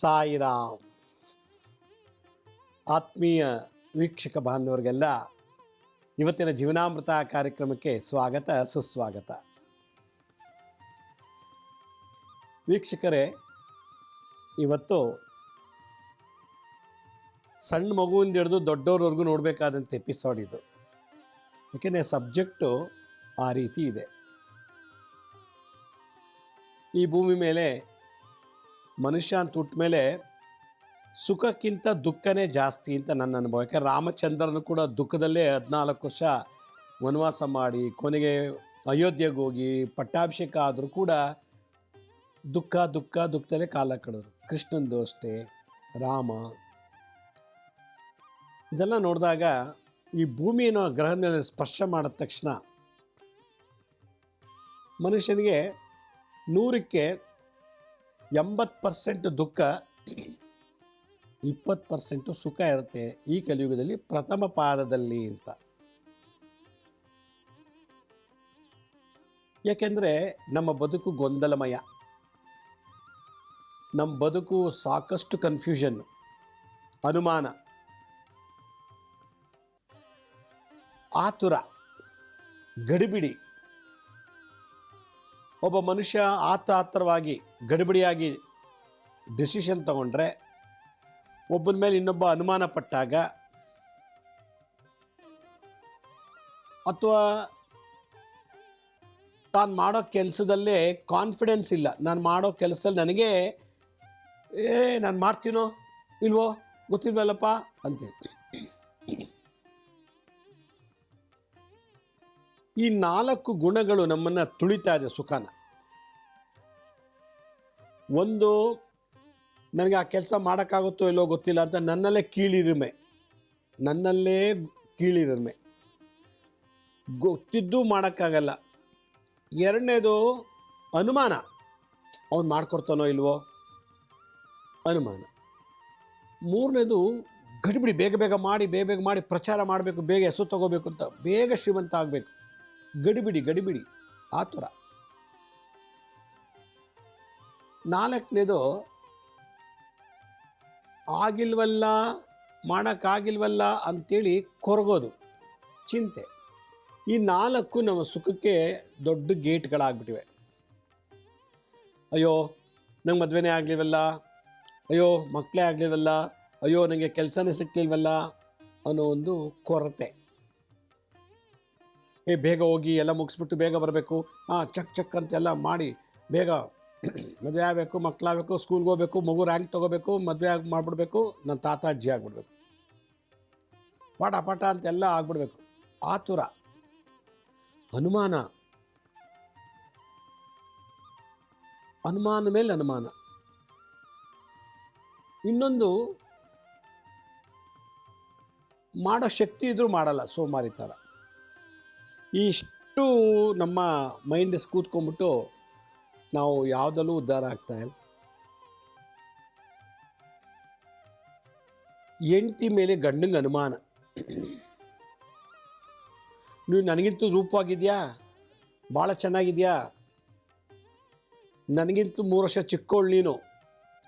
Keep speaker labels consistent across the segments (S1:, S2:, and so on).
S1: ಸಾಯಿರಾಮ್. ಆತ್ಮೀಯ ವೀಕ್ಷಕ ಬಾಂಧವರಿಗೆಲ್ಲ, ಇವತ್ತಿನ ಜೀವನಾಮೃತ ಕಾರ್ಯಕ್ರಮಕ್ಕೆ ಸ್ವಾಗತ, ಸುಸ್ವಾಗತ. ವೀಕ್ಷಕರೇ, ಇವತ್ತು ಸಣ್ಣ ಮಗುವಿಂದ ಹಿಡಿದು ದೊಡ್ಡವ್ರವರೆಗೂ ನೋಡಬೇಕಾದಂಥ ಎಪಿಸೋಡ್ ಇದು. ಯಾಕೆಂದರೆ ಸಬ್ಜೆಕ್ಟು ಆ ರೀತಿ ಇದೆ. ಈ ಭೂಮಿ ಮೇಲೆ ಮನುಷ್ಯ ಅಂತ ಹುಟ್ಟ ಮೇಲೆ ಸುಖಕ್ಕಿಂತ ದುಃಖನೇ ಜಾಸ್ತಿ ಅಂತ ನನ್ನ ಅನುಭವ. ಯಾಕೆ ರಾಮಚಂದ್ರನು ಕೂಡ ದುಃಖದಲ್ಲೇ ಹದಿನಾಲ್ಕು ವರ್ಷ ವನವಾಸ ಮಾಡಿ, ಕೊನೆಗೆ ಅಯೋಧ್ಯೆಗೆ ಹೋಗಿ, ಪಟ್ಟಾಭಿಷೇಕ ಆದರೂ ಕೂಡ ದುಃಖ ದುಃಖ, ದುಃಖದಲ್ಲೇ ಕಾಲ ಕಳೆದ್ರು. ಕೃಷ್ಣಂದು ಅಷ್ಟೇ, ರಾಮ. ಇದೆಲ್ಲ ನೋಡಿದಾಗ ಈ ಭೂಮಿಯನ್ನು ಗ್ರಹದ ಮೇಲೆ ಸ್ಪರ್ಶ ಮಾಡಿದ ತಕ್ಷಣ ಮನುಷ್ಯನಿಗೆ ನೂರಕ್ಕೆ ಎಂಬತ್ತು ಪರ್ಸೆಂಟ್ ದುಃಖ, ಇಪ್ಪತ್ತು ಪರ್ಸೆಂಟು ಸುಖ ಇರುತ್ತೆ ಈ ಕಲಿಯುಗದಲ್ಲಿ ಪ್ರಥಮ ಪಾದದಲ್ಲಿ ಅಂತ. ಯಾಕೆಂದರೆ ನಮ್ಮ ಬದುಕು ಗೊಂದಲಮಯ. ನಮ್ಮ ಬದುಕು ಸಾಕಷ್ಟು ಕನ್ಫ್ಯೂಷನ್ ಅನುಮಾನ. ಆತುರ, ಗಡಿಬಿಡಿ. ಒಬ್ಬ ಮನುಷ್ಯ ಆತ ಆತರವಾಗಿ ಗಡಿಬಿಡಿಯಾಗಿ ಡಿಸಿಷನ್ ತಗೊಂಡ್ರೆ, ಒಬ್ಬನ ಮೇಲೆ ಇನ್ನೊಬ್ಬ ಅನುಮಾನ ಪಟ್ಟಾಗ, ಅಥವಾ ತಾನು ಮಾಡೋ ಕೆಲಸದಲ್ಲೇ ಕಾನ್ಫಿಡೆನ್ಸ್ ಇಲ್ಲ. ನಾನು ಮಾಡೋ ಕೆಲಸದಲ್ಲಿ ನನಗೆ, ಏ, ನಾನು ಮಾಡ್ತೀನೋ, ಇಲ್ವೋ, ಗೊತ್ತಿಲ್ವಲ್ಲಪ್ಪ? ಅಂತೀನಿ ಈ ನಾಲ್ಕು ಗುಣಗಳು ನಮ್ಮನ್ನು ತುಳಿತಾ ಇದೆ ಸುಖನ. ಒಂದು, ನನಗೆ ಆ ಕೆಲಸ ಮಾಡೋಕ್ಕಾಗುತ್ತೋ ಇಲ್ಲೋ ಗೊತ್ತಿಲ್ಲ ಅಂತ ನನ್ನಲ್ಲೇ ಕೀಳಿರಿಮೆ. ನನ್ನಲ್ಲೇ ಕೀಳಿರಿಮೆ. ಗೊತ್ತಿದ್ದು ಮಾಡೋಕ್ಕಾಗಲ್ಲ. ಎರಡನೇದು ಅನುಮಾನ. ಅವನು ಮಾಡ್ಕೊಡ್ತಾನೋ ಇಲ್ವೋ? ಅನುಮಾನ. ಮೂರನೇದು ಗಡಿಬಿಡಿ, ಬೇಗ ಬೇಗ ಮಾಡಿ, ಬೇಗ ಬೇಗ ಮಾಡಿ ಪ್ರಚಾರ ಮಾಡಬೇಕು, ಬೇಗ ಹೆಸರು ತಗೋಬೇಕು ಅಂತ, ಬೇಗ ಶ್ರೀಮಂತ ಆಗಬೇಕು. ಗಡಿಬಿಡಿ ಗಡಿಬಿಡಿ. ಆತುರ ನಾಲ್ಕನೇದು, ಆಗಿಲ್ವಲ್ಲ, ಮಾಡೋಕ್ಕಾಗಿಲ್ವಲ್ಲ ಅಂತೇಳಿ ಕೊರಗೋದು, ಚಿಂತೆ. ಈ ನಾಲ್ಕು ನಮ್ಮ ಸುಖಕ್ಕೆ ದೊಡ್ಡ ಗೇಟ್ಗಳಾಗ್ಬಿಟ್ಟಿವೆ. ಅಯ್ಯೋ, ನಂಗೆ ಮದುವೆನೇ ಆಗಲಿವಲ್ಲ ಅಯ್ಯೋ ಮಕ್ಕಳೇ ಆಗಲಿವಲ್ಲ ಅಯ್ಯೋ ನನಗೆ ಕೆಲಸನೇ ಸಿಕ್ಕಲಿಲ್ವಲ್ಲ ಅನ್ನೋ ಒಂದು ಕೊರತೆ. ಏ, ಬೇಗ ಹೋಗಿ ಎಲ್ಲ ಮುಗಿಸ್ಬಿಟ್ಟು ಬೇಗ ಬರಬೇಕು. ಹಾಂ, ಚಕ್ ಚಕ್ ಅಂತೆಲ್ಲ ಮಾಡಿ ಬೇಗ ಮದುವೆ ಆಗಬೇಕು ಮಕ್ಕಳಾಗಬೇಕು ಸ್ಕೂಲ್ಗೆ ಹೋಗ್ಬೇಕು, ಮಗು ರ್ಯಾಂಕ್ ತೊಗೋಬೇಕು, ಮದುವೆ ಆಗಿ ಮಾಡಿಬಿಡ್ಬೇಕು ನನ್ನ ತಾತ, ಅಜ್ಜಿ ಆಗಿಬಿಡ್ಬೇಕು. ಪಾಠ ಪಾಠ ಅಂತೆಲ್ಲ ಆಗ್ಬಿಡ್ಬೇಕು. ಆತುರ, ಅನುಮಾನ ಅನುಮಾನ ಮೇಲೆ ಅನುಮಾನ. ಇನ್ನೊಂದು, ಮಾಡೋ ಶಕ್ತಿ ಇದ್ರೂ ಮಾಡಲ್ಲ ಸೋಮಾರಿ ಥರ ಇಷ್ಟು ನಮ್ಮ ಮೈಂಡ್ ಕೂತ್ಕೊಂಡ್ಬಿಟ್ಟು ನಾವು ಯಾವುದಲ್ಲೂ ಉದ್ಧಾರ ಆಗ್ತಾ ಇಲ್ಲ. ಹೆಂಡತಿ ಮೇಲೆ ಗಂಡಂಗೆ ಅನುಮಾನ. ನೀವು ನನಗಿಂತೂ ರೂಪವಾಗಿದೆಯಾ? ಭಾಳ ಚೆನ್ನಾಗಿದೆಯಾ? ನನಗಿಂತ ಮೂರು ವರ್ಷ ಚಿಕ್ಕೋಳು ನೀನು.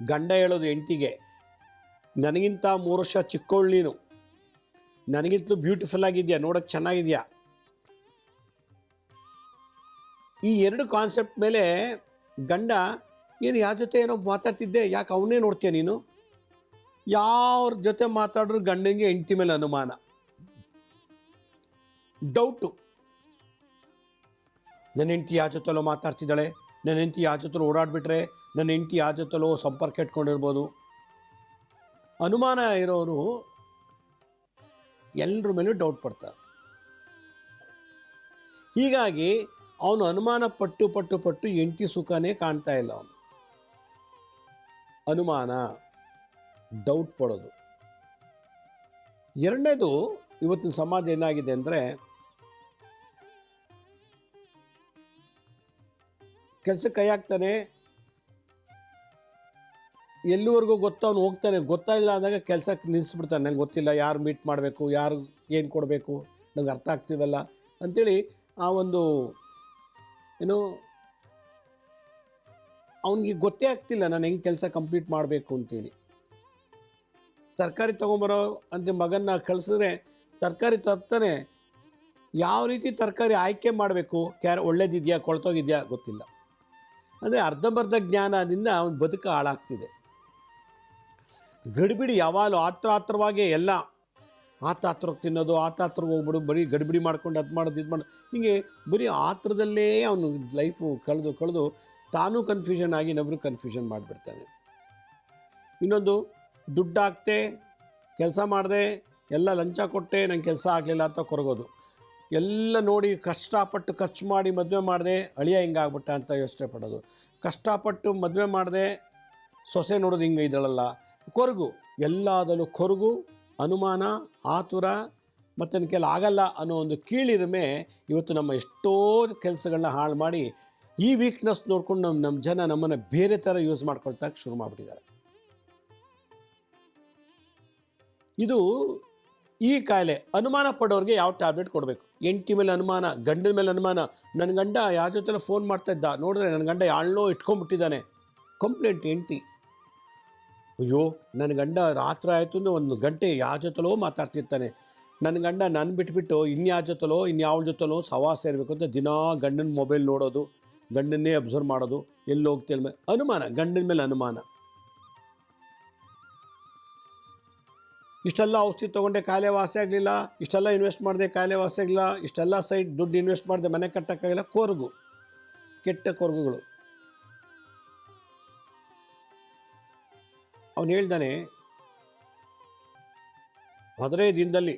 S1: ಗಂಡ ಹೇಳೋದು ಹೆಂಡ್ತಿಗೆ. ನನಗಿಂತ ಮೂರು ವರ್ಷ ಚಿಕ್ಕೋಳು ನೀನು. ನನಗಿಂತ ಬ್ಯೂಟಿಫುಲ್ ಆಗಿದೆಯಾ? ನೋಡೋಕ್ಕೆ ಚೆನ್ನಾಗಿದೆಯಾ? ಈ ಎರಡು ಕಾನ್ಸೆಪ್ಟ್ ಮೇಲೆ ಗಂಡ ಏನು ಯಾರ ಜೊತೆ ಏನೋ ಮಾತಾಡ್ತಿದ್ದೆ, ಯಾಕೆ ಅವನೇ ನೋಡ್ತೀಯ ನೀನು? ಯಾವ್ರ ಜೊತೆ ಮಾತಾಡಿದ್ರು ಗಂಡನಿಗೆ ಹೆಂಡತಿ ಮೇಲೆ ಅನುಮಾನ? ಡೌಟು ನನ್ನ ಹೆಂಡತಿ ಯಾವ ಜೊತೆಲೋ ಮಾತಾಡ್ತಿದ್ದಾಳೆ ನನ್ನ ಹೆಂಡತಿ ಯಾವ ಜೊತೆಲೋ ಓಡಾಡ್ಬಿಟ್ರೆ ನನ್ನ ಹೆಂಡತಿ ಯಾವ ಜೊತೆಲೋ ಸಂಪರ್ಕ ಇಟ್ಕೊಂಡಿರ್ಬೋದು. ಅನುಮಾನ ಇರೋರು ಎಲ್ಲರ ಮೇಲೂ ಡೌಟ್ ಪಡ್ತಾರೆ. ಹೀಗಾಗಿ ಅವನು ಅನುಮಾನ ಪಟ್ಟು ಪಟ್ಟು ಪಟ್ಟು ಎಂಟಿ ಸುಖನೇ ಕಾಣ್ತಾ ಇಲ್ಲ ಅವನು. ಅನುಮಾನ ಡೌಟ್ ಪಡೋದು. ಎರಡನೇದು ಇವತ್ತಿನ ಸಮಾಜ ಏನಾಗಿದೆ ಅಂದರೆ, ಕೆಲಸ ಕೈ ಹಾಕ್ತಾನೆ, ಎಲ್ಲಿವರೆಗೂ ಗೊತ್ತ ಅವನು ಹೋಗ್ತಾನೆ ಗೊತ್ತಾಗಿಲ್ಲ ಅಂದಾಗ ಕೆಲಸಕ್ಕೆ ನಿಲ್ಲಿಸ್ಬಿಡ್ತಾನೆ ನಂಗೆ ಗೊತ್ತಿಲ್ಲ, ಯಾರು ಮೀಟ್ ಮಾಡಬೇಕು, ಯಾರು ಏನು ಕೊಡಬೇಕು, ನಂಗೆ ಅರ್ಥ ಆಗ್ತಿವಲ್ಲ ಅಂಥೇಳಿ ಆ ಒಂದು ಏನು ಅವನಿಗೆ ಗೊತ್ತೇ ಆಗ್ತಿಲ್ಲ ನಾನು ಹೆಂಗೆ ಕೆಲಸ ಕಂಪ್ಲೀಟ್ ಮಾಡಬೇಕು ಅಂತೇಳಿ. ತರಕಾರಿ ತೊಗೊಂಬರೋ ಅಂತ ಮಗನ್ನ ಕಳಿಸಿದ್ರೆ ತರಕಾರಿ ತರ್ತಾನೆ. ಯಾವ ರೀತಿ ತರಕಾರಿ ಆಯ್ಕೆ ಮಾಡಬೇಕು? ಕ್ಯಾರ ಒಳ್ಳೇದಿದೆಯಾ, ಕೊಳ್ತೋಗಿದೆಯಾ ಗೊತ್ತಿಲ್ಲ. ಅಂದರೆ ಅರ್ಧಂಬರ್ಧ ಜ್ಞಾನದಿಂದ ಅವನ ಬದುಕು ಹಾಳಾಗ್ತಿದೆ. ಗಡಿಬಿಡಿ ಯಾವಾಗಲೂ ಆತ್ರ ಆತ್ರವಾಗಿ ಎಲ್ಲ ಆತ ಹತ್ರಕ್ಕೆ ತಿನ್ನೋದು ಆತ ಹತ್ರಕ್ಕೆ ಹೋಗ್ಬಿಡು, ಬರೀ ಗಡಿಬಿಡಿ ಮಾಡ್ಕೊಂಡು ಅದು ಮಾಡೋದು, ಇದು ಮಾಡೋದು. ಹೀಗೆ ಬರೀ ಆತ್ರದಲ್ಲೇ ಅವನು ಲೈಫು ಕಳೆದು ಕಳೆದು ತಾನೂ ಕನ್ಫ್ಯೂಷನ್ ಆಗಿ ಇನ್ನೊಬ್ರು ಕನ್ಫ್ಯೂಷನ್ ಮಾಡಿಬಿಡ್ತಾನೆ. ಇನ್ನೊಂದು, ದುಡ್ಡು ಹಾಕ್ತೆ, ಕೆಲಸ ಮಾಡಿದೆ, ಎಲ್ಲ ಲಂಚ ಕೊಟ್ಟೆ, ನಂಗೆ ಕೆಲಸ ಆಗಲಿಲ್ಲ ಅಂತ ಕೊರಗೋದು. ಎಲ್ಲ ನೋಡಿ ಕಷ್ಟಪಟ್ಟು ಖರ್ಚು ಮಾಡಿ ಮದುವೆ ಮಾಡಿದೆ, ಅಳಿಯ ಹಿಂಗಾಗ್ಬಿಟ್ಟ ಅಂತ ಯೋಚನೆ ಪಡೋದು. ಕಷ್ಟಪಟ್ಟು ಮದುವೆ ಮಾಡಿದೆ, ಸೊಸೆ ನೋಡೋದು ಹಿಂಗೆ ಇದ್ದಾಳಲ್ಲ. ಕೊರಗು ಎಲ್ಲದಲ್ಲೂ ಕೊರಗು ಅನುಮಾನ, ಆತುರ, ಮತ್ತು ಕೆಲ ಆಗಲ್ಲ ಅನ್ನೋ ಒಂದು ಕೀಳಿರಿಮೆ ಇವತ್ತು ನಮ್ಮ ಎಷ್ಟೋ ಕೆಲಸಗಳನ್ನ ಹಾಳು ಮಾಡಿ ಈ ವೀಕ್ನೆಸ್ ನೋಡ್ಕೊಂಡು ನಮ್ಮ ನಮ್ಮ ಜನ ನಮ್ಮನ್ನು ಬೇರೆ ಥರ ಯೂಸ್ ಮಾಡ್ಕೊಳ್ತಕ್ಕೆ ಶುರು ಮಾಡಿಬಿಟ್ಟಿದ್ದಾರೆ. ಇದು ಈ ಕಾಯಿಲೆ, ಅನುಮಾನ ಪಡೋರಿಗೆ ಯಾವ ಟ್ಯಾಬ್ಲೆಟ್ ಕೊಡಬೇಕು? ಎಂಟಿ ಮೇಲೆ ಅನುಮಾನ, ಗಂಡನ ಮೇಲೆ ಅನುಮಾನ ನನ್ನ ಗಂಡ ಯಾರ ಥರ ಫೋನ್ ಮಾಡ್ತಾ ಇದ್ದ, ನೋಡಿದ್ರೆ ನನ್ನ ಗಂಡ ಯಾಳ್ನೋ ಇಟ್ಕೊಂಡ್ಬಿಟ್ಟಿದ್ದಾನೆ. ಕಂಪ್ಲೇಂಟ್ ಎಂಟಿ. ಅಯ್ಯೋ ನನ್ನ ಗಂಡ ರಾತ್ರಿ ಆಯಿತು ಅಂದರೆ ಒಂದು ಗಂಟೆ ಯಾವ ಜೊತೆಲೋ ಮಾತಾಡ್ತಿರ್ತಾನೆ. ನನ್ನ ಗಂಡ ನನ್ನ ಬಿಟ್ಬಿಟ್ಟು ಇನ್ಯಾವ ಜೊತೆಲೋ ಇನ್ಯಾವ ಜೊತೆಲೋ ಸವಾಸ ಇರಬೇಕು ಅಂತ ದಿನಾ ಗಂಡನ ಮೊಬೈಲ್ ನೋಡೋದು, ಗಂಡನ್ನೇ ಅಬ್ಸರ್ವ್ ಮಾಡೋದು, ಎಲ್ಲಿ ಹೋಗ್ತಿಲ್ಲ ಅನುಮಾನ, ಗಂಡನ ಮೇಲೆ ಅನುಮಾನ. ಇಷ್ಟೆಲ್ಲ ಔಷಧಿ ತೊಗೊಂಡೆ ಕಾಯಿಲೆ ವಾಸಿ ಆಗಲಿಲ್ಲ, ಇಷ್ಟೆಲ್ಲ ಇನ್ವೆಸ್ಟ್ ಮಾಡಿದೆ ಕಾಯಿಲೆ ವಾಸಿ ಆಗಲಿಲ್ಲ, ಇಷ್ಟೆಲ್ಲ ಸೈಡ್ ದುಡ್ಡು ಇನ್ವೆಸ್ಟ್ ಮಾಡಿದೆ ಮನೆ ಕಟ್ಟೋಕ್ಕಾಗಿಲ್ಲ, ಕೊರಗು, ಕೆಟ್ಟ ಕೊರಗುಗಳು. ಅವನು ಹೇಳ್ದಾನೆ ಹದಿನೈದು ದಿನದಲ್ಲಿ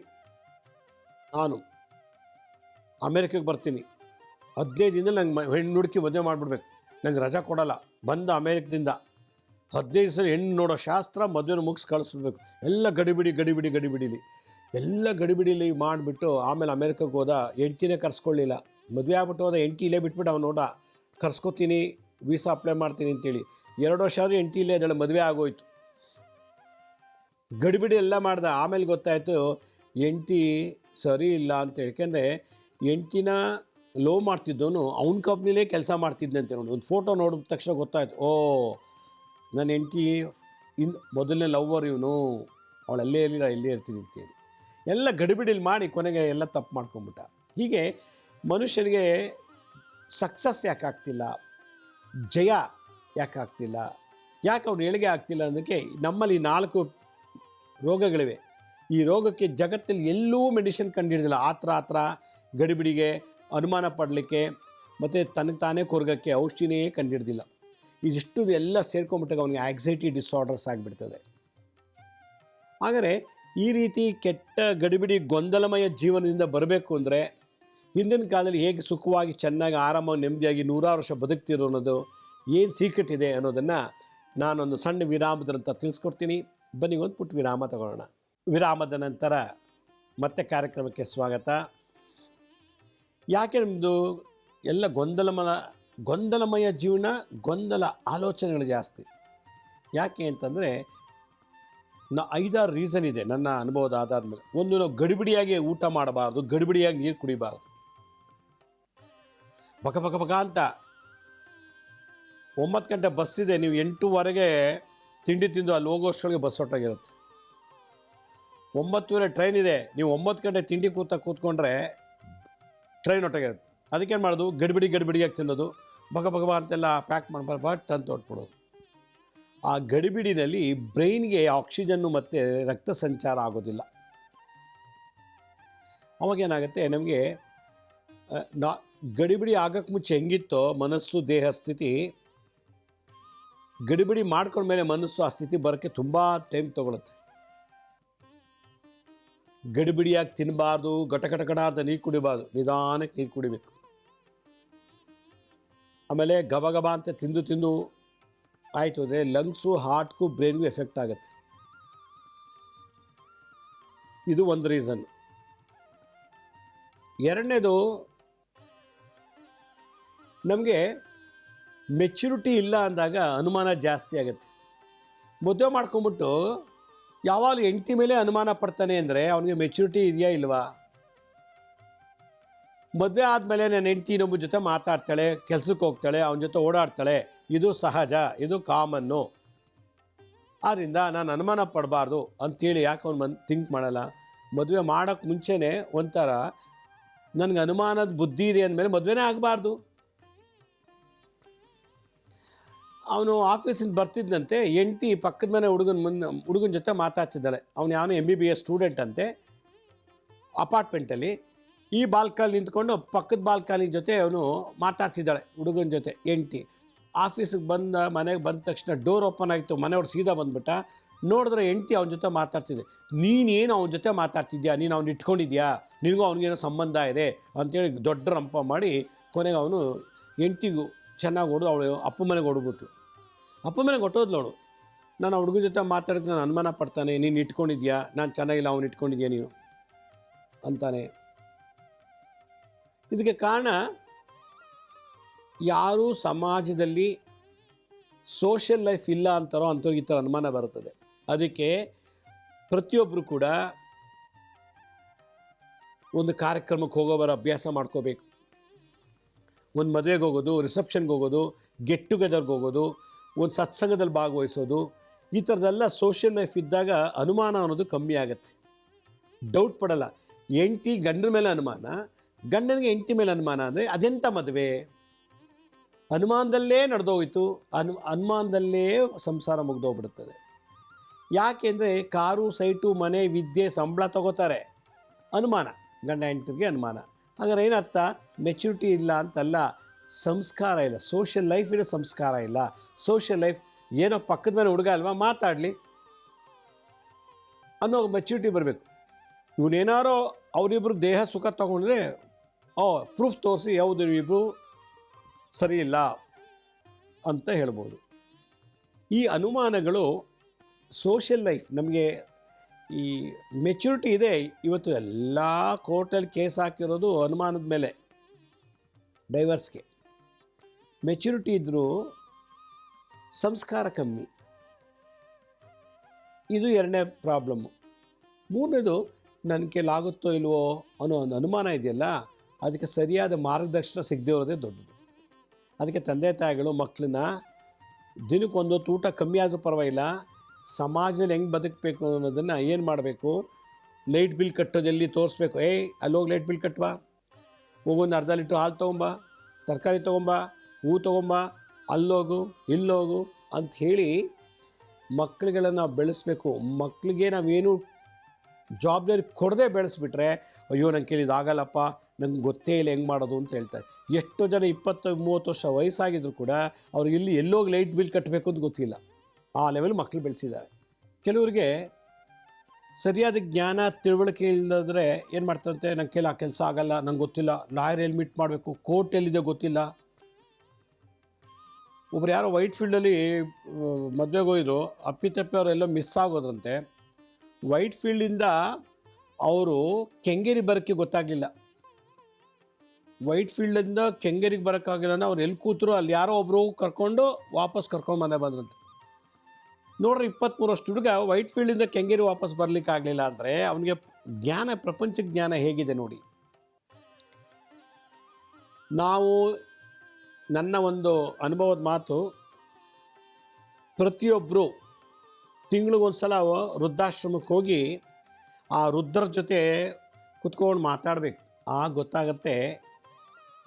S1: ನಾನು ಅಮೇರಿಕಕ್ಕೆ ಬರ್ತೀನಿ. ಹದಿನೈದು ದಿನದಲ್ಲಿ ನಂಗೆ ಹೆಣ್ಣು ಹುಡುಕಿ ಮದುವೆ ಮಾಡಿಬಿಡ್ಬೇಕು. ನಂಗೆ ರಜಾ ಕೊಡಲ್ಲ. ಬಂದ ಅಮೇರಿಕದಿಂದ ಹದಿನೈದು ಸಲ ಹೆಣ್ಣು ನೋಡೋ ಶಾಸ್ತ್ರ ಮದುವೆನ ಮುಗಿಸಿ ಕಳಿಸ್ಬಿಡ್ಬೇಕು. ಎಲ್ಲ ಗಡಿಬಿಡಿ ಗಡಿಬಿಡಿ, ಗಡಿಬಿಡಿಲಿ. ಎಲ್ಲ ಗಡಿಬಿಡಿಲಿ ಮಾಡಿಬಿಟ್ಟು ಆಮೇಲೆ ಅಮೇರಿಕಕ್ಕೆ ಹೋದ ಹೆಂಡ್ತಿನೇ ಕರ್ಸ್ಕೊಳ್ಳಿಲ್ಲ. ಮದುವೆ ಆಗ್ಬಿಟ್ಟು ಹೋದ ಹೆಂಡ್ತಿ ಇಲ್ಲೇ ಬಿಟ್ಬಿಟ್ಟು ಅವ್ನು ನೋಡ. ಕರ್ಸ್ಕೊತೀನಿ, ವೀಸಾ ಅಪ್ಲೈ ಮಾಡ್ತೀನಿ ಅಂತೇಳಿ. ಎರಡು ವರ್ಷ ಆದರೂ ಹೆಂಡ್ತಿ ಇಲ್ಲೇ ಅದಳ ಮದುವೆ ಆಗೋಯ್ತು. ಗಡಿಬಿಡಿ ಎಲ್ಲ ಮಾಡ್ದೆ. ಆಮೇಲೆ ಗೊತ್ತಾಯಿತು, ಹೆಂಡ್ತಿ ಸರಿ ಇಲ್ಲ ಅಂತ ಹೇಳ್ಕೆಂದ್ರೆ ಹೆಂಡ್ತಿನ ಲೋ ಮಾಡ್ತಿದ್ದವನು ಅವ್ನ ಕಂಪ್ನಿಲೇ ಕೆಲಸ ಮಾಡ್ತಿದ್ದಂತೆ ನೋಡಿ. ಒಂದು ಫೋಟೋ ನೋಡಿದ ತಕ್ಷಣ ಗೊತ್ತಾಯ್ತು, ಓ ನನ್ನ ಹೆಂಡ್ತಿ ಇನ್ ಮೊದಲನೇ ಲವ್ವರ್ ಇವನು. ಅವಳು ಅಲ್ಲೇ ಇರಲಿಲ್ಲ, ಇಲ್ಲೇ ಇರ್ತೀನಿ ಅಂತೇಳಿ ಎಲ್ಲ ಗಡಿಬಿಡಿಲಿ ಮಾಡಿ ಕೊನೆಗೆ ಎಲ್ಲ ತಪ್ಪು ಮಾಡ್ಕೊಂಬಿಟ್ಟ ಹೀಗೆ ಮನುಷ್ಯನಿಗೆ ಸಕ್ಸಸ್ ಯಾಕೆ ಆಗ್ತಿಲ್ಲ? ಜಯ ಯಾಕೆ ಆಗ್ತಿಲ್ಲ? ಯಾಕೆ ಅವ್ನು ಏಳಿಗೆ ಆಗ್ತಿಲ್ಲ ಅನ್ನೋದಕ್ಕೆ ನಮ್ಮಲ್ಲಿ ನಾಲ್ಕು ರೋಗಗಳಿವೆ. ಈ ರೋಗಕ್ಕೆ ಜಗತ್ತಲ್ಲಿ ಎಲ್ಲೂ ಮೆಡಿಸಿನ್ ಕಂಡುಹಿಡಿದಿಲ್ಲ ಆತ್ರ ಆತ್ರ ಗಡಿಬಿಡಿಗೆ ಅನುಮಾನ ಪಡಲಿಕ್ಕೆ ಮತ್ತು ತನಗೆ ತಾನೇ ಕೊರಗಕ್ಕೆ ಔಷಧಿನೇ ಕಂಡುಹಿಡ್ದಿಲ್ಲ ಇದಿಷ್ಟು ಎಲ್ಲ ಸೇರ್ಕೊಂಡ್ಬಿಟ್ಟಾಗ ಅವನಿಗೆ ಆ್ಯಕ್ಸೈಟಿ ಡಿಸಾರ್ಡರ್ಸ್ ಆಗಿಬಿಡ್ತದೆ. ಆದರೆ ಈ ರೀತಿ ಕೆಟ್ಟ ಗಡಿಬಿಡಿ ಗೊಂದಲಮಯ ಜೀವನದಿಂದ ಬರಬೇಕು ಅಂದರೆ ಹಿಂದಿನ ಕಾಲದಲ್ಲಿ ಹೇಗೆ ಸುಖವಾಗಿ ಚೆನ್ನಾಗಿ ಆರಾಮಾಗಿ ನೆಮ್ಮದಿಯಾಗಿ ನೂರಾರು ವರ್ಷ ಬದುಕ್ತಿರೋ ಅನ್ನೋದು ಏನು ಸೀಕ್ರೆಟ್ ಇದೆ ಅನ್ನೋದನ್ನು ನಾನೊಂದು ಸಣ್ಣ ವಿರಾಮದ ನಂತರ ತಿಳಿಸ್ಕೊಡ್ತೀನಿ. ಬನ್ನಿ ಒಂದು ಪುಟ್ಟ ವಿರಾಮ ತಗೊಳ್ಳೋಣ. ವಿರಾಮದ ನಂತರ ಮತ್ತೆ ಕಾರ್ಯಕ್ರಮಕ್ಕೆ ಸ್ವಾಗತ. ಯಾಕೆ ನಿಮ್ಮದು ಎಲ್ಲ ಗೊಂದಲಮಯ ಗೊಂದಲಮಯ ಜೀವನ, ಗೊಂದಲ ಆಲೋಚನೆಗಳು ಜಾಸ್ತಿ? ಯಾಕೆ ಅಂತಂದರೆ ನಾ ಐದಾರು ರೀಸನ್ ಇದೆ ನನ್ನ ಅನುಭವದ ಆಧಾರದ ಮೇಲೆ. ಒಂದು, ನಾವು ಗಡಿಬಿಡಿಯಾಗಿ ಊಟ ಮಾಡಬಾರ್ದು, ಗಡಿಬಿಡಿಯಾಗಿ ನೀರು ಕುಡಿಬಾರ್ದು. ಬಕ ಬಕ ಬಕ ಅಂತ ಒಂಬತ್ತು ಗಂಟೆ ಬಸ್ ಇದೆ, ನೀವು ಎಂಟೂವರೆಗೆ ತಿಂಡಿ ತಿಂದು ಅಲ್ಲಿ ಹೋಗೋಷ್ಟರೊಳಗೆ ಬಸ್ ಹೊಟ್ಟಾಗಿರುತ್ತೆ ಒಂಬತ್ತುವರೆ ಟ್ರೈನ್ ಇದೆ, ನೀವು ಒಂಬತ್ತು ಗಂಟೆ ತಿಂಡಿ ಕೂತ ಕೂತ್ಕೊಂಡ್ರೆ ಟ್ರೈನ್ ಹೊಟ್ಟಾಗಿರುತ್ತೆ ಅದಕ್ಕೇನು ಮಾಡೋದು? ಗಡಿಬಿಡಿ ಗಡಿಬಿಡಿಯಾಗಿ ತಿನ್ನೋದು. ಬಗ ಬಗಬ ಅಂತೆಲ್ಲ ಪ್ಯಾಕ್ ಮಾಡ್ಬಾರ್ದು ಬಟ್ ಅಂತ ಹೊಟ್ಬಿಡೋದು. ಆ ಗಡಿಬಿಡಿನಲ್ಲಿ ಬ್ರೈನ್ಗೆ ಆಕ್ಸಿಜನ್ನು ಮತ್ತು ರಕ್ತ ಸಂಚಾರ ಆಗೋದಿಲ್ಲ. ಅವಾಗೇನಾಗುತ್ತೆ? ನಮಗೆ ನಾ ಗಡಿಬಿಡಿ ಆಗೋಕ್ಕೆ ಮುಂಚೆ ಹೆಂಗಿತ್ತೋ ಮನಸ್ಸು, ದೇಹ ಸ್ಥಿತಿ ಗಡಿಬಿಡಿ ಮಾಡ್ಕೊಂಡ್ಮೇಲೆ ಮನಸ್ಸು ಆ ಸ್ಥಿತಿ ಬರೋಕ್ಕೆ ತುಂಬ ಟೈಮ್ ತೊಗೊಳುತ್ತೆ. ಗಡಿಬಿಡಿಯಾಗಿ ತಿನ್ನಬಾರ್ದು ಗಟ ಗಟ ಗಟ ಅಂತ ನೀರು ಕುಡಿಬಾರ್ದು, ನಿಧಾನಕ್ಕೆ ನೀರು ಕುಡಿಬೇಕು. ಆಮೇಲೆ ಗಬ ಗಬ ಅಂತ ತಿಂದು ತಿಂದು ಆಯಿತು ಅಂದರೆ ಲಂಗ್ಸು, ಹಾರ್ಟ್ಗೂ ಬ್ರೈನ್ಗೂ ಎಫೆಕ್ಟ್ ಆಗುತ್ತೆ. ಇದು ಒಂದು ರೀಸನ್. ಎರಡನೇದು ನಮಗೆ ಮೆಚ್ಯೂರಿಟಿ ಇಲ್ಲ ಅಂದಾಗ ಅನುಮಾನ ಜಾಸ್ತಿ ಆಗುತ್ತೆ. ಮದುವೆ ಮಾಡ್ಕೊಂಬಿಟ್ಟು ಯಾವಾಗಲೂ ಹೆಂಡತಿ ಮೇಲೆ ಅನುಮಾನ ಪಡ್ತಾನೆ ಅಂದರೆ ಅವನಿಗೆ ಮೆಚುರಿಟಿ ಇದೆಯಾ ಇಲ್ವಾ? ಮದುವೆ ಆದಮೇಲೆ ನನ್ನ ಹೆಂಡತಿ ಇನ್ನೊಬ್ಬರ ಜೊತೆ ಮಾತಾಡ್ತಾಳೆ, ಕೆಲಸಕ್ಕೆ ಹೋಗ್ತಾಳೆ, ಅವನ ಜೊತೆ ಓಡಾಡ್ತಾಳೆ. ಇದು ಸಹಜ, ಇದು ಕಾಮನ್ನು. ಆದ್ದರಿಂದ ನಾನು ಅನುಮಾನ ಪಡಬಾರ್ದು ಅಂತೇಳಿ ಯಾಕೆ ಅವ್ನು ಮನ್ ಥಿಂಕ್ ಮಾಡಲ್ಲ. ಮದುವೆ ಮಾಡೋಕ್ಕೆ ಮುಂಚೆನೇ ಒಂಥರ ನನಗೆ ಅನುಮಾನದ ಬುದ್ಧಿ ಇದೆ ಅಂದಮೇಲೆ ಮದುವೆನೇ ಆಗಬಾರ್ದು. ಅವನು ಆಫೀಸಿಂದ ಬರ್ತಿದ್ದಂತೆ ಎಂಟಿ ಪಕ್ಕದ ಮನೆ ಹುಡುಗನ ಮುನ್ನ ಹುಡುಗನ ಜೊತೆ ಮಾತಾಡ್ತಿದ್ದಾಳೆ. ಅವನು ಯಾವನು M B B S student ಅಂತೆ ಅಪಾರ್ಟ್ಮೆಂಟಲ್ಲಿ ಈ ಬಾಲ್ಕಲ್ಲಿ ನಿಂತ್ಕೊಂಡು ಪಕ್ಕದ ಬಾಲ್ಕನಿ ಜೊತೆ ಅವನು ಮಾತಾಡ್ತಿದ್ದಾಳೆ, ಹುಡುಗನ ಜೊತೆ ಎಂಟಿ ಆಫೀಸಿಗೆ ಬಂದ, ಮನೆಗೆ ಬಂದ ತಕ್ಷಣ ಡೋರ್ ಓಪನ್ ಆಯಿತು ಮನೆಯವ್ರು ಸೀದಾ ಬಂದ್ಬಿಟ್ಟ, ನೋಡಿದ್ರೆ ಎಂಟಿ ಅವನ ಜೊತೆ ಮಾತಾಡ್ತಿದ್ದೆ. ನೀನೇನು ಅವನ ಜೊತೆ ಮಾತಾಡ್ತಿದ್ಯಾ? ನೀನು ಅವ್ನು ಇಟ್ಕೊಂಡಿದ್ಯಾ? ನಿನಗೂ ಅವ್ನಿಗೇನೋ ಸಂಬಂಧ ಇದೆ, ಅಂತೇಳಿ ದೊಡ್ಡ ರಂಪ ಮಾಡಿ ಕೊನೆಗೆ ಅವನು ಎಂಟಿಗೂ ಚೆನ್ನಾಗಿ ಹೊಡೆದು ಅವಳು ಅಪ್ಪ ಮನೆಗೆ ಹೊಡ್ಬಿಟ್ಲು. ಅಪ್ಪ ಮನೆಗೆ ಹೊಟ್ಟೋದ್ಲು ಅವಳು. ನಾನು ಹುಡುಗ ಜೊತೆ ಮಾತಾಡೋಕ್ಕೆ ನಾನು ಅನುಮಾನ ಪಡ್ತಾನೆ, ನೀನು ಇಟ್ಕೊಂಡಿದ್ಯಾ? ನಾನು ಚೆನ್ನಾಗಿಲ್ಲ, ಅವನು ಇಟ್ಕೊಂಡಿದ್ಯಾ ನೀನು? ಅಂತಾನೆ. ಇದಕ್ಕೆ ಕಾರಣ, ಯಾರು ಸಮಾಜದಲ್ಲಿ ಸೋಷಿಯಲ್ ಲೈಫ್ ಇಲ್ಲ ಅಂತಾರೋ ಅಂಥವ್ರಿಗೆ ಈ ಥರ ಅನುಮಾನ ಬರುತ್ತದೆ. ಅದಕ್ಕೆ ಪ್ರತಿಯೊಬ್ಬರು ಕೂಡ ಒಂದು ಕಾರ್ಯಕ್ರಮಕ್ಕೆ ಹೋಗೋ ಬರೋ ಅಭ್ಯಾಸ ಮಾಡ್ಕೋಬೇಕು. ಒಂದು ಮದುವೆಗೆ ಹೋಗೋದು ರಿಸೆಪ್ಷನ್ಗೆ ಹೋಗೋದು ಗೆಟ್ ಟುಗೆದರ್ಗೆ ಹೋಗೋದು, ಒಂದು ಸತ್ಸಂಗದಲ್ಲಿ ಭಾಗವಹಿಸೋದು, ಈ ಥರದ್ದೆಲ್ಲ ಸೋಷಿಯಲ್ ಲೈಫ್ ಇದ್ದಾಗ ಅನುಮಾನ ಅನ್ನೋದು ಕಮ್ಮಿ ಆಗುತ್ತೆ. ಡೌಟ್ ಪಡಲ್ಲ. ಹೆಂಡ್ತಿ ಗಂಡನ ಮೇಲೆ ಅನುಮಾನ, ಗಂಡನಿಗೆ ಎಂಟಿ ಮೇಲೆ ಅನುಮಾನ ಅಂದರೆ ಅದೆಂಥ ಮದುವೆ? ಅನುಮಾನದಲ್ಲೇ ನಡೆದೋಯ್ತು, ಅನು, ಅನುಮಾನದಲ್ಲೇ ಸಂಸಾರ ಮುಗ್ದೋಗ್ಬಿಡುತ್ತದೆ ಯಾಕೆಂದರೆ ಕಾರು, ಸೈಟು, ಮನೆ, ವಿದ್ಯೆ, ಸಂಬಳ ತಗೋತಾರೆ. ಅನುಮಾನ, ಗಂಡ ಹೆಂಡತಿಗೆ ಅನುಮಾನ. ಹಾಗಾದ್ರೆ ಏನರ್ಥ? ಮೆಚುರಿಟಿ ಇಲ್ಲ ಅಂತಲ್ಲ ಸಂಸ್ಕಾರ ಇಲ್ಲ. ಸೋಷಿಯಲ್ ಲೈಫಿನ ಸಂಸ್ಕಾರ ಇಲ್ಲ. ಸೋಷಿಯಲ್ ಲೈಫ್ ಏನೋ ಪಕ್ಕದ ಮೇಲೆ ಹುಡುಗ ಅಲ್ವಾ ಮಾತಾಡಲಿ ಅನ್ನೋ ಮೆಚ್ಯೂರಿಟಿ ಬರಬೇಕು. ಇವನೇನಾರೋ ಅವರಿಬ್ಬರು ದೇಹ ಸುಖ ತಗೊಂಡ್ರೆ, ಓ ಪ್ರೂಫ್ ತೋರಿಸಿ ಯಾವುದು ಇಬ್ಬರು ಸರಿ ಇಲ್ಲ ಅಂತ ಹೇಳ್ಬೋದು. ಈ ಅನುಮಾನಗಳು ಸೋಷಿಯಲ್ ಲೈಫ್ ನಮಗೆ ಈ ಮೆಚ್ಯೂರಿಟಿ ಇದೆ. ಇವತ್ತು ಎಲ್ಲ ಕೋರ್ಟಲ್ಲಿ ಕೇಸ್ ಹಾಕಿರೋದು ಅನುಮಾನದ ಮೇಲೆ. ಡೈವರ್ಸ್ಗೆ. ಮೆಚುರಿಟಿ ಇದ್ದರೂ ಸಂಸ್ಕಾರ ಕಮ್ಮಿ. ಇದು ಎರಡನೇ ಪ್ರಾಬ್ಲಮ್ಮು ಮೂರನೇದು ನನ್ನ ಕೈಲಾಗುತ್ತೋ ಇಲ್ವೋ ಅನ್ನೋ ಒಂದು ಅನುಮಾನ ಇದೆಯಲ್ಲ, ಅದಕ್ಕೆ ಸರಿಯಾದ ಮಾರ್ಗದರ್ಶನ ಸಿಗದೇ ಇರೋದೇ ದೊಡ್ಡದು. ಅದಕ್ಕೆ ತಂದೆ ತಾಯಿಗಳು ಮಕ್ಕಳನ್ನ ದಿನಕ್ಕೊಂದು ತೂಟ ಕಮ್ಮಿ ಆದರೂ ಪರವಾಗಿಲ್ಲ, ಸಮಾಜದಲ್ಲಿ ಹೆಂಗೆ ಬದುಕಬೇಕು ಅನ್ನೋದನ್ನು ಏನು ಮಾಡಬೇಕು? ಲೈಟ್ ಬಿಲ್ ಕಟ್ಟೋದೆಲ್ಲಿ ತೋರಿಸ್ಬೇಕು? ಏಯ್, ಅಲ್ಲೋಗಿ ಲೈಟ್ ಬಿಲ್ ಕಟ್ವಾ. ಹೋಗೊಂದು ಅರ್ಧ ಲೀಟ್ರ್ ಹಾಲು ತೊಗೊಂಬ, ತರಕಾರಿ ತೊಗೊಂಬ, ಹೂ ತೊಗೊಂಬ, ಅಲ್ಲೋಗು, ಇಲ್ಲೋಗು ಅಂತ ಹೇಳಿ ಮಕ್ಕಳುಗಳನ್ನು ಬೆಳೆಸ್ಬೇಕು. ಮಕ್ಕಳಿಗೆ ನಾವೇನು ಜವಾಬ್ದಾರಿ ಕೊಡದೆ ಬೆಳೆಸ್ಬಿಟ್ರೆ, ಅಯ್ಯೋ ನಂಗೆ ಕೇಳಿದ ಇದಾಗಲ್ಲಪ್ಪ ನಂಗೆ ಗೊತ್ತೇ ಇಲ್ಲ ಹೆಂಗೆ ಮಾಡೋದು ಅಂತ ಹೇಳ್ತಾರೆ. ಎಷ್ಟೋ ಜನ ಇಪ್ಪತ್ತು, ಮೂವತ್ತು ವರ್ಷ ವಯಸ್ಸಾಗಿದ್ರು ಕೂಡ ಅವ್ರಿಗೆ ಇಲ್ಲಿ ಎಲ್ಲೋಗಿ ಲೈಟ್ ಬಿಲ್ ಕಟ್ಟಬೇಕು ಅಂತ ಗೊತ್ತಿಲ್ಲ. ಆ ಲೆವೆಲ್ ಮಕ್ಕಳು ಬೆಳೆಸಿದ್ದಾರೆ. ಕೆಲವರಿಗೆ ಸರಿಯಾದ ಜ್ಞಾನ, ತಿಳುವಳಿಕೆ ಇಲ್ಲದ್ರೆ ಏನು ಮಾಡ್ತಾರಂತೆ ನಂಗೆ ಕೆಲ ಆ ಕೆಲಸ ಆಗಲ್ಲ, ನಂಗೆ ಗೊತ್ತಿಲ್ಲ. ಲಾಯರ್ ಎಲ್ಲಿ ಮೀಟ್ ಮಾಡಬೇಕು? ಕೋರ್ಟ್ ಎಲ್ಲಿದೆ ಗೊತ್ತಿಲ್ಲ. ಒಬ್ರು ಯಾರೋ ವೈಟ್ ಫೀಲ್ಡಲ್ಲಿ ಮದುವೆಗೆ ಹೋಯಿದ್ರು ಅಪ್ಪಿತಪ್ಪಿ ಅವರೆಲ್ಲ ಮಿಸ್ ಆಗೋದ್ರಂತೆ. ವೈಟ್ ಫೀಲ್ಡಿಂದ ಅವರು ಕೆಂಗೇರಿ ಬರೋಕ್ಕೆ ಗೊತ್ತಾಗಲಿಲ್ಲ. ವೈಟ್ ಫೀಲ್ಡಿಂದ ಕೆಂಗೇರಿಗೆ ಬರೋಕ್ಕಾಗಿಲ್ಲ ಅವ್ರು ಎಲ್ಲಿ ಕೂತರು, ಅಲ್ಲಿ ಯಾರೋ ಒಬ್ಬರು ಕರ್ಕೊಂಡು ವಾಪಸ್ ಕರ್ಕೊಂಡು ಮನೆ ಬಂದ್ರಂತೆ. ನೋಡ್ರಿ ಇಪ್ಪತ್ತ್ಮೂರು ವರ್ಷ ಹುಡುಗ ವೈಟ್ ಫೀಲ್ಡಿಂದ ಕೆಂಗೇರಿ ವಾಪಸ್ ಬರಲಿಕ್ಕೆ ಆಗಲಿಲ್ಲ ಅಂದರೆ ಅವನಿಗೆ ಜ್ಞಾನ, ಪ್ರಪಂಚ ಜ್ಞಾನ ಹೇಗಿದೆ ನೋಡಿ. ನಾವು ನನ್ನ ಒಂದು ಅನುಭವದ ಮಾತು ಪ್ರತಿಯೊಬ್ಬರು ತಿಂಗಳಿಗೊಂದ್ಸಲ ವೃದ್ಧಾಶ್ರಮಕ್ಕೆ ಹೋಗಿ ಆ ವೃದ್ಧರ ಜೊತೆ ಕುತ್ಕೊಂಡು ಮಾತಾಡಬೇಕು. ಆಗ ಗೊತ್ತಾಗತ್ತೆ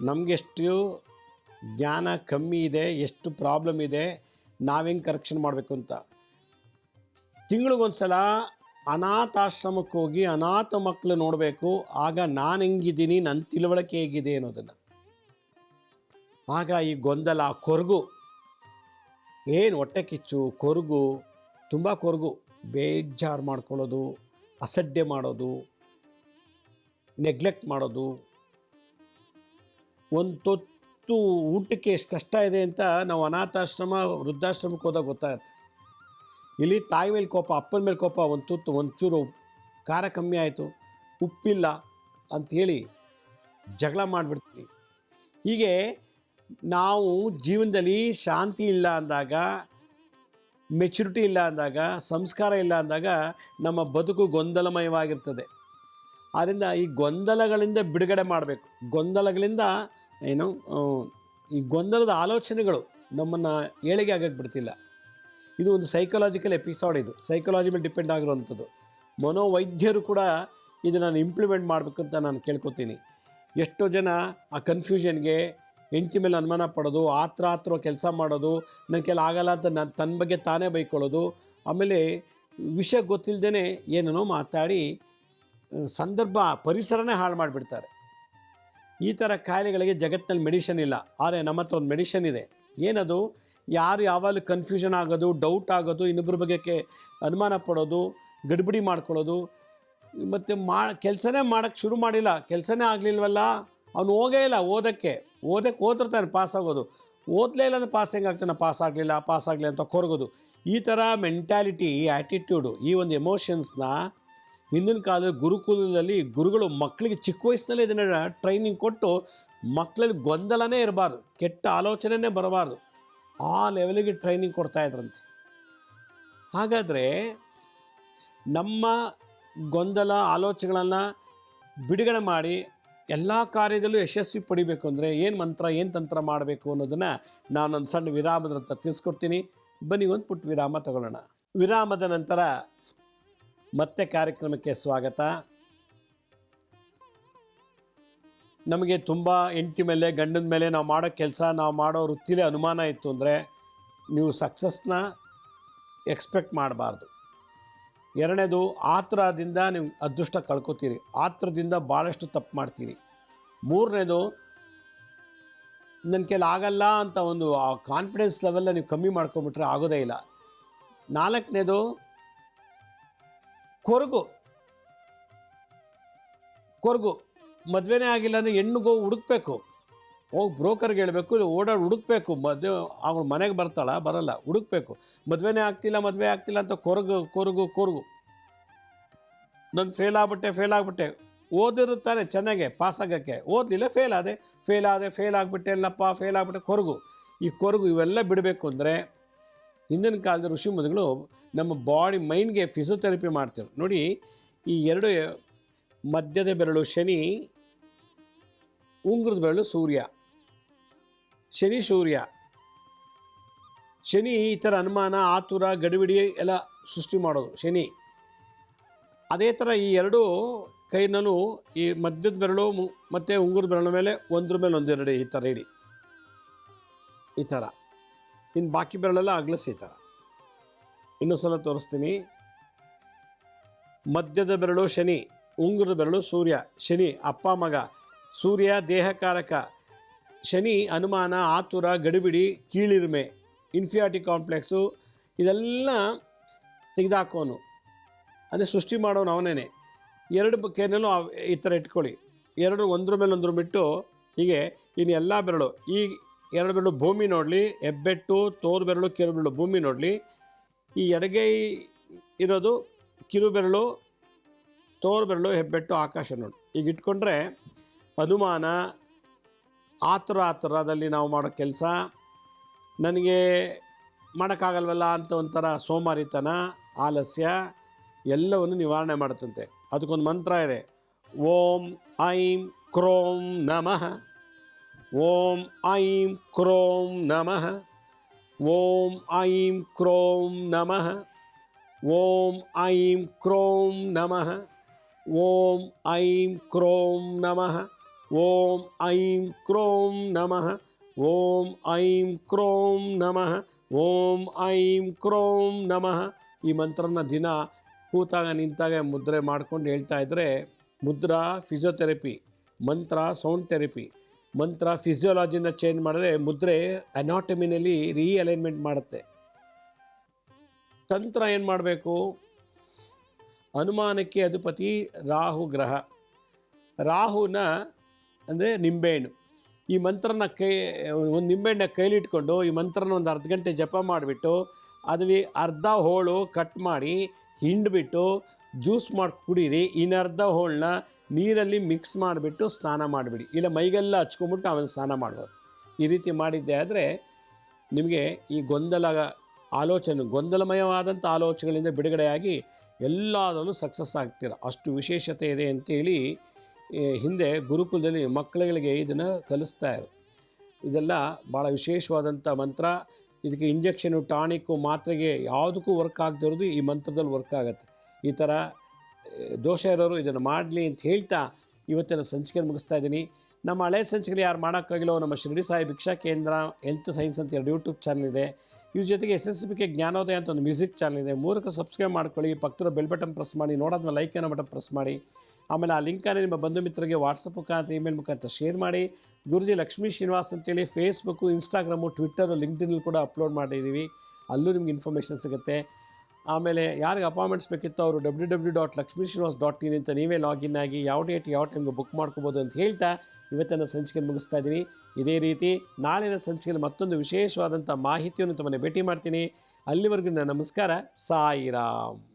S1: ನಮಗೆಷ್ಟು ಜ್ಞಾನ ಕಮ್ಮಿ ಇದೆ, ಎಷ್ಟು ಪ್ರಾಬ್ಲಮ್ ಇದೆ ನಾವೆಂಗೆ ಕರೆಕ್ಷನ್ ಮಾಡಬೇಕು ಅಂತ. ತಿಂಗಳಿಗೊಂದ್ಸಲ ಅನಾಥಾಶ್ರಮಕ್ಕೆ ಹೋಗಿ ಅನಾಥ ಮಕ್ಕಳು ನೋಡಬೇಕು. ಆಗ ನಾನು ಹೆಂಗಿದ್ದೀನಿ ನನ್ನ ತಿಳುವಳಿಕೆ ಹೇಗಿದೆ ಅನ್ನೋದನ್ನು. ಆಗ ಈ ಗೊಂದಲ, ಕೊರಗು. ಏನು ಹೊಟ್ಟೆ ಕಿಚ್ಚು, ಕೊರಗು, ತುಂಬ ಕೊರಗು. ಬೇಜಾರು ಮಾಡ್ಕೊಳ್ಳೋದು, ಅಸಡ್ಡೆ ಮಾಡೋದು ನೆಗ್ಲೆಕ್ಟ್ ಮಾಡೋದು. ಒಂದು ತೊತ್ತು ಊಟಕ್ಕೆ ಎಷ್ಟು ಕಷ್ಟ ಇದೆ ಅಂತ ನಾವು ಅನಾಥಾಶ್ರಮ, ವೃದ್ಧಾಶ್ರಮಕ್ಕೆ ಹೋದಾಗ ಗೊತ್ತಾಗತ್ತೆ. ಇಲ್ಲಿ ತಾಯಿ ಮೇಲೆ ಕೋಪ, ಅಪ್ಪನ ಮೇಲೆ ಕೋಪ, ಒಂದು ತುತ್ತು ಒಂಚೂರು ಖಾರ ಕಮ್ಮಿ ಆಯಿತು. ಉಪ್ಪಿಲ್ಲ ಅಂಥೇಳಿ ಜಗಳ ಮಾಡಿಬಿಡ್ತೀವಿ. ಹೀಗೆ ನಾವು ಜೀವನದಲ್ಲಿ ಶಾಂತಿ ಇಲ್ಲ ಅಂದಾಗ ಮೆಚುರಿಟಿ ಇಲ್ಲ ಅಂದಾಗ, ಸಂಸ್ಕಾರ ಇಲ್ಲ ಅಂದಾಗ ನಮ್ಮ ಬದುಕು ಗೊಂದಲಮಯವಾಗಿರ್ತದೆ. ಆದ್ದರಿಂದ ಈ ಗೊಂದಲಗಳಿಂದ ಬಿಡುಗಡೆ ಮಾಡಬೇಕು. ಗೊಂದಲಗಳಿಂದ ಏನು ಈ ಗೊಂದಲದ ಆಲೋಚನೆಗಳು ನಮ್ಮನ್ನು ಏಳಿಗೆ ಆಗಕ್ಕೆ ಬಿಡ್ತಿಲ್ಲ. ಇದು ಒಂದು ಸೈಕಲಾಜಿಕಲ್ ಎಪಿಸೋಡ್ ಇದು. ಸೈಕಲಾಜಿ ಮೇಲೆ ಡಿಪೆಂಡ್ ಆಗಿರುವಂಥದ್ದು. ಮನೋವೈದ್ಯರು ಕೂಡ ಇದು ನಾನು ಇಂಪ್ಲಿಮೆಂಟ್ ಮಾಡಬೇಕು ಅಂತ ನಾನು ಕೇಳ್ಕೊತೀನಿ. ಎಷ್ಟೋ ಜನ ಆ ಕನ್ಫ್ಯೂಷನ್ಗೆ ಹೆಂಡತಿ ಮೇಲೆ ಅನುಮಾನ ಪಡೋದು ಆತ್ರ ಆತ್ರ ಕೆಲಸ ಮಾಡೋದು ನನ್ನ ಕೆಲ ಆಗಲ್ಲ ಅಂತ ನಾನು ತನ್ನ ಬಗ್ಗೆ ತಾನೇ ಬೈಕೊಳ್ಳೋದು, ಆಮೇಲೆ ವಿಷಯ ಗೊತ್ತಿಲ್ಲದೇ ಏನೇನೋ ಮಾತಾಡಿ ಸಂದರ್ಭ, ಪರಿಸರನೇ ಹಾಳು ಮಾಡಿಬಿಡ್ತಾರೆ. ಈ ಥರ ಕಾಯಿಲೆಗಳಿಗೆ ಜಗತ್ತಿನಲ್ಲಿ ಮೆಡಿಷನ್ ಇಲ್ಲ. ಆದರೆ ನಮ್ಮ ಹತ್ರ ಒಂದು ಮೆಡಿಷನ್ ಇದೆ. ಏನದು? ಯಾರು ಯಾವಾಗಲೂ ಕನ್ಫ್ಯೂಷನ್ ಆಗೋದು ಡೌಟ್ ಆಗೋದು ಇನ್ನೊಬ್ಬರ ಬಗ್ಗೆ ಅನುಮಾನ ಪಡೋದು, ಗಡಿಬಿಡಿ ಮಾಡ್ಕೊಳ್ಳೋದು. ಮತ್ತು ಮಾ, ಕೆಲಸನೇ ಮಾಡೋಕ್ಕೆ ಶುರು ಮಾಡಿಲ್ಲ. ಕೆಲಸನೇ ಆಗಲಿಲ್ವಲ್ಲ? ಅವನು ಹೋಗೇ ಇಲ್ಲ ಓದೋಕ್ಕೆ. ಓದಕ್ಕೆ ಓದಿರ್ತಾನೆ ಪಾಸ್ ಆಗೋದು. ಓದಲೇ ಇಲ್ಲ ಅಂದರೆ ಪಾಸ್ ಹೆಂಗಾಗ್ತಾನೆ? ಪಾಸ್ ಆಗಲಿಲ್ಲ ಪಾಸ್ ಆಗಲಿ ಅಂತ ಕೊರಗೋದು. ಈ ಥರ ಮೆಂಟ್ಯಾಲಿಟಿ ಆ್ಯಟಿಟ್ಯೂಡು ಈ ಒಂದು ಎಮೋಷನ್ಸ್ನ ಹಿಂದಿನ ಕಾಲದ ಗುರುಕುಲದಲ್ಲಿ ಗುರುಗಳು ಮಕ್ಕಳಿಗೆ ಚಿಕ್ಕ ವಯಸ್ಸಿನಲ್ಲೇ ಇದನ್ನ ಟ್ರೈನಿಂಗ್ ಕೊಟ್ಟು ಮಕ್ಕಳಲ್ಲಿ ಗೊಂದಲನೇ ಇರಬಾರ್ದು. ಕೆಟ್ಟ ಆಲೋಚನೆನೇ ಬರಬಾರ್ದು. ಆ ಲೆವೆಲಿಗೆ ಟ್ರೈನಿಂಗ್ ಕೊಡ್ತಾ ಇದ್ರಂತೆ. ಹಾಗಾದರೆ ನಮ್ಮ ಗೊಂದಲ, ಆಲೋಚನೆಗಳನ್ನು ಬಿಡುಗಡೆ ಮಾಡಿ ಎಲ್ಲ ಕಾರ್ಯದಲ್ಲೂ ಯಶಸ್ವಿ ಪಡಿಬೇಕು ಅಂದರೆ ಏನು ಮಂತ್ರ, ಏನು ತಂತ್ರ ಮಾಡಬೇಕು ಅನ್ನೋದನ್ನು ನಾನೊಂದು ಸಣ್ಣ ವಿರಾಮದ ಹತ್ರ ತಿಳಿಸ್ಕೊಡ್ತೀನಿ. ಬನ್ನಿ ಒಂದು ಪುಟ್ಟ ವಿರಾಮ ತಗೊಳ್ಳೋಣ. ವಿರಾಮದ ನಂತರ ಮತ್ತೆ ಕಾರ್ಯಕ್ರಮಕ್ಕೆ ಸ್ವಾಗತ. ನಮಗೆ ತುಂಬ ಹೆಂಡತಿ ಮೇಲೆ, ಗಂಡನ ಮೇಲೆ ನಾವು ಮಾಡೋ ಕೆಲಸ, ನಾವು ಮಾಡೋ ವೃತ್ತಿಲೇ ಅನುಮಾನ ಇತ್ತು ಅಂದರೆ ನೀವು ಸಕ್ಸಸ್ನ ಎಕ್ಸ್ಪೆಕ್ಟ್ ಮಾಡಬಾರ್ದು. ಎರಡನೇದು, ಆತುರದಿಂದ ನೀವು ಅದೃಷ್ಟ ಕಳ್ಕೊತೀರಿ. ಆತುರದಿಂದ ಭಾಳಷ್ಟು ತಪ್ಪು ಮಾಡ್ತೀರಿ. ಮೂರನೇದು ನನ್ನ ಕೆಲ ಆಗಲ್ಲ ಅಂತ ಒಂದು, ಆ ಕಾನ್ಫಿಡೆನ್ಸ್ ಲೆವೆಲ್ಲ ನೀವು ಕಮ್ಮಿ ಮಾಡ್ಕೊಂಬಿಟ್ರೆ ಆಗೋದೇ ಇಲ್ಲ. ನಾಲ್ಕನೇದು, ಕೊರಗು. ಕೊರಗು. ಮದುವೆನೇ ಆಗಿಲ್ಲ ಅಂದರೆ ಹೆಣ್ಣಿಗೆ ಹೋಗಿ ಹುಡುಕ್ಬೇಕು. ಹೋಗಿ ಬ್ರೋಕರ್ಗೆ ಹೇಳಬೇಕು ಓಡಾಡಿ ಹುಡುಕ್ಬೇಕು. ಮದುವೆ, ಅವಳು ಮನೆಗೆ ಬರ್ತಾಳ, ಬರಲ್ಲ, ಹುಡುಕ್ಬೇಕು. ಮದುವೆನೇ ಆಗ್ತಿಲ್ಲ, ಮದುವೆ ಆಗ್ತಿಲ್ಲ ಅಂತ ಕೊರಗು ಕೊರಗು ಕೊರಗು. ನಾನು ಫೇಲ್ ಆಗ್ಬಿಟ್ಟೆ ಫೇಲ್ ಆಗಿಬಿಟ್ಟೆ. ಓದಿರುತ್ತಾನೆ ಚೆನ್ನಾಗೆ ಪಾಸ್ ಆಗೋಕ್ಕೆ. ಓದಲಿಲ್ಲ ಫೇಲ್ ಆದೆ. ಫೇಲ್ ಆದೆ ಫೇಲ್ ಆಗಿಬಿಟ್ಟೆ ಇಲ್ಲಪ್ಪ ಫೇಲ್ ಆಗಿಬಿಟ್ಟೆ, ಕೊರಗು. ಈ ಕೊರಗು ಇವೆಲ್ಲ ಬಿಡಬೇಕು ಅಂದರೆ ಹಿಂದಿನ ಕಾಲದ ಋಷಿ ಮುನಿಗಳು ನಮ್ಮ ಬಾಡಿ ಮೈಂಡ್ಗೆ ಫಿಸಿಯೋಥೆರಪಿ ಮಾಡ್ತೇವೆ ನೋಡಿ, ಈ ಎರಡು ಮಧ್ಯದ ಬೆರಳು, ಶನಿ ಉಂಗುರದ ಬೆರಳು ಸೂರ್ಯ. ಶನಿ ಸೂರ್ಯ. ಶನಿ ಈ ಥರ ಅನುಮಾನ, ಆತುರ, ಗಡಿಬಿಡಿ ಎಲ್ಲ ಸೃಷ್ಟಿ ಮಾಡೋದು, ಶನಿ. ಅದೇ ಥರ ಈ ಎರಡು ಕೈನಲ್ಲೂ ಈ ಮಧ್ಯದ ಬೆರಳು ಮತ್ತು ಉಂಗುರದ ಬೆರಳು ಮೇಲೆ ಒಂದ್ರ ಮೇಲೆ ಒಂದೆರಡು ಈ ಥರ ಇಡಿ. ಈ ಥರ ಇನ್ನು ಬಾಕಿ ಬೆರಳೆಲ್ಲ ಅಗಲಿಸಿ ಈ ಥರ ಇನ್ನೊಂದು ಸಲ ತೋರಿಸ್ತೀನಿ. ಮಧ್ಯದ ಬೆರಳು ಶನಿ, ಉಂಗುರದ ಬೆರಳು ಸೂರ್ಯ, ಶನಿ, ಅಪ್ಪ, ಮಗ. ಸೂರ್ಯ ದೇಹಕಾರಕ, ಶನಿ ಅನುಮಾನ ಆತುರ, ಗಡಿಬಿಡಿ, ಕೀಳಿರ್ಮೆ ಇನ್ಫಿಯಾಟಿ ಕಾಂಪ್ಲೆಕ್ಸು ಇದೆಲ್ಲ ತೆಗೆದಾಕೋನು. ಅಂದರೆ ಸೃಷ್ಟಿ ಮಾಡೋನು ಅವನೇ ಎರಡು ಕೆನಲ್ಲೂ ಈ ಥರ ಇಟ್ಕೊಳ್ಳಿ. ಎರಡು ಒಂದ್ರ ಮೇಲೆ ಒಂದ್ರ ಬಿಟ್ಟು ಹೀಗೆ ಇನ್ನು ಎಲ್ಲ ಬೆರಳು, ಈ ಎರಡು ಬೆರಳು ಭೂಮಿ ನೋಡಲಿ, ಹೆಬ್ಬೆಟ್ಟು, ತೋರು ಬೆರಳು, ಕಿರು ಬೆರಳು ಭೂಮಿ ನೋಡಲಿ, ಈ ಎಡಗೈ ಇರೋದು ಕಿರು ಬೆರಳು, ತೋರು ಬೆರಳು, ಹೆಬ್ಬೆಟ್ಟು, ಆಕಾಶ ನೋಡಿ ಈಗ ಇಟ್ಕೊಂಡ್ರೆ ಅನುಮಾನ ಆತುರ ಆತುರದಲ್ಲಿ ನಾವು ಮಾಡೋ ಕೆಲಸ, ನನಗೆ ಮಾಡೋಕ್ಕಾಗಲ್ವಲ್ಲ ಅಂತ ಒಂಥರ ಸೋಮಾರಿತನ, ಆಲಸ್ಯ, ಎಲ್ಲವನ್ನು ನಿವಾರಣೆ ಮಾಡುತ್ತಂತೆ. ಅದಕ್ಕೊಂದು ಮಂತ್ರ ಇದೆ. ಓಂ ಐಂ ಕ್ರೋಂ ನಮಃ. ಓಂ ಐಂ ಕ್ರೋಂ ನಮಃ. ಓಂ ಐಂ ಕ್ರೋಂ ನಮಃ. ಓಂ ಐಂ ಕ್ರೋಂ ನಮಃ. ಓಂ ಐಂ ಕ್ರೋಂ ನಮಃ. ಓಂ ಐಂ ಕ್ರೋಂ ನಮಃ ಓಂ ಐಂ ಕ್ರೋಂ ನಮಃ ಓಂ ಐಂ ಕ್ರೋಂ ನಮಃ ಈ ಮಂತ್ರನ ದಿನ ಕೂತಾಗ ನಿಂತಾಗ ಮುದ್ರೆ ಮಾಡ್ಕೊಂಡು ಹೇಳ್ತಾ ಇದ್ದರೆ mudra physiotherapy mantra sound therapy mantra ಫಿಸಿಯೋಲಾಜಿನ change ಮಾಡಿದ್ರೆ ಮುದ್ರೆ ಅನಾಟಮಿನಲ್ಲಿ ರೀಅಲೈನ್ಮೆಂಟ್ ಮಾಡುತ್ತೆ. ತಂತ್ರ ಏನು ಮಾಡಬೇಕು? ಅನುಮಾನಕ್ಕೆ ಅಧಿಪತಿ ರಾಹು ಗ್ರಹ. ರಾಹುನ ಅಂದರೆ ನಿಂಬೆಹಣ್ಣು. ಈ ಮಂತ್ರನ ಕೈ, ಒಂದು ನಿಂಬೆಹಣ್ಣ ಕೈಲಿಟ್ಕೊಂಡು ಈ ಮಂತ್ರನ ಒಂದು ಅರ್ಧ ಗಂಟೆ ಜಪ ಮಾಡಿಬಿಟ್ಟು, ಅದರಲ್ಲಿ ಅರ್ಧ ಹೋಳು ಕಟ್ ಮಾಡಿ ಹಿಂಡ್ಬಿಟ್ಟು ಜ್ಯೂಸ್ ಮಾಡಿ, ಕುಡೀರಿ. ಇನ್ನರ್ಧ ಹೋಳನ್ನ ನೀರಲ್ಲಿ ಮಿಕ್ಸ್ ಮಾಡಿಬಿಟ್ಟು ಸ್ನಾನ ಮಾಡಿಬಿಡಿ. ಇಲ್ಲ ಮೈಗೆಲ್ಲ ಹಚ್ಕೊಂಬಿಟ್ಟು ಆಮೇಲೆ ಸ್ನಾನ ಮಾಡ್ಬೋದು. ಈ ರೀತಿ ಮಾಡಿದ್ದೆ ಆದರೆ ನಿಮಗೆ ಈ ಗೊಂದಲ, ಆಲೋಚನೆ, ಗೊಂದಲಮಯವಾದಂಥ ಆಲೋಚನೆಗಳಿಂದ ಬಿಡುಗಡೆಯಾಗಿ ಎಲ್ಲದರಲ್ಲೂ ಸಕ್ಸಸ್ ಆಗ್ತೀರ. ಅಷ್ಟು ವಿಶೇಷತೆ ಇದೆ ಅಂತೇಳಿ ಹಿಂದೆ ಗುರುಕುಲದಲ್ಲಿ ಮಕ್ಕಳುಗಳಿಗೆ ಇದನ್ನು ಕಲಿಸ್ತಾ ಇರು ಇದೆಲ್ಲ ಭಾಳ ವಿಶೇಷವಾದಂಥ ಮಂತ್ರ. ಇದಕ್ಕೆ ಇಂಜೆಕ್ಷನು ಟಾನಿಕ್ಕು ಮಾತ್ರೆಗೆ ಯಾವುದಕ್ಕೂ ವರ್ಕ್ ಆಗದಿರೋದು ಈ ಮಂತ್ರದಲ್ಲಿ ವರ್ಕ್ ಆಗುತ್ತೆ. ಈ ಥರ ದೋಷ ಇರೋರು ಇದನ್ನು ಮಾಡಲಿ ಅಂತ ಹೇಳ್ತಾ ಇವತ್ತಿನ ಸಂಚಿಕೆ ಮುಗಿಸ್ತಾ ಇದ್ದೀನಿ. ನಮ್ಮ ಹಳೆ ಸಂಚಿಕೆ ಯಾರು ಮಾಡೋಕ್ಕಾಗಿಲ್ಲೋ, ನಮ್ಮ ಶಿರಡಿ ಸಾಯಿ ಭಿಕ್ಷಾ ಕೇಂದ್ರ ಹೆಲ್ತ್ ಸೈನ್ಸ್ ಅಂತ ಎರಡು ಯೂಟ್ಯೂಬ್ ಚಾನಲ್ ಇದೆ. ಇದ್ರ ಜೊತೆಗೆ ಎಸ್ ಎಸ್ ಬಿಗೆ ಜ್ಞಾನೋದಯ ಅಂತ ಒಂದು ಮ್ಯೂಸಿಕ್ ಚಾನಲ್ ಇದೆ. ಮೂಲಕ ಸಬ್ಸ್ಕ್ರೈಬ್ ಮಾಡ್ಕೊಳ್ಳಿ. ಪಕ್ಕದ ಬೆಲ್ ಬಟನ್ ಪ್ರೆಸ್ ಮಾಡಿ. ನೋಡಾದ್ಮೇಲೆ ಲೈಕ್ ಅನ್ನೋ ಬಟನ್ ಪ್ರೆಸ್ ಮಾಡಿ. ಆಮೇಲೆ ಆ ಲಿಂಕನ್ನು ನಿಮ್ಮ ಬಂಧು ಮಿತ್ರರಿಗೆ ವಾಟ್ಸಪ್ ಮುಖಾಂತರ ಇಮೇಲ್ ಮುಖಾಂತರ ಶೇರ್ ಮಾಡಿ. ಗುರುಜಿ ಲಕ್ಷ್ಮೀ ಶ್ರೀನಿವಾಸ್ ಅಂತೇಳಿ ಫೇಸ್ಬುಕ್ಕು ಇನ್ಸ್ಟಾಗ್ರಾಮು ಟ್ವಿಟ್ಟರು ಲಿಂಕ್ಡಿನಲ್ಲಿ ಕೂಡ ಅಪ್ಲೋಡ್ ಮಾಡಿದ್ದೀವಿ. ಅಲ್ಲೂ ನಿಮ್ಗೆ ಇನ್ಫಾರ್ಮೇಷನ್ ಸಿಗುತ್ತೆ. ಆಮೇಲೆ ಯಾರಿಗೆ ಅಪಾಯಿಂಟ್ಮೆಂಟ್ಸ್ ಬೇಕಿತ್ತು ಅವರು W W dot Lakshmi Srinivas dot in ಅಂತ ನೀವೇ ಲಾಗಿನ್ ಆಗಿ ಯಾವ ಡೇಟ್ ಯಾವ ಟೈಮ್ಗೆ ಬುಕ್ ಮಾಡ್ಕೋಬೋದು ಅಂತ ಹೇಳ್ತಾ ಇವತ್ತಿನ ಸಂಚಿಕೆ ಮುಗಿಸ್ತಾ ಇದ್ದೀನಿ ಇದೇ ರೀತಿ ನಾಳಿನ ಸಂಚಿಕೆಯಲ್ಲಿ ಮತ್ತೊಂದು ವಿಶೇಷವಾದಂಥ ಮಾಹಿತಿಯನ್ನು ತಮ್ಮನ್ನು ಭೇಟಿ ಮಾಡ್ತೀನಿ. ಅಲ್ಲಿವರೆಗೂ ನಮಸ್ಕಾರ. ಸಾಯಿರಾಮ್.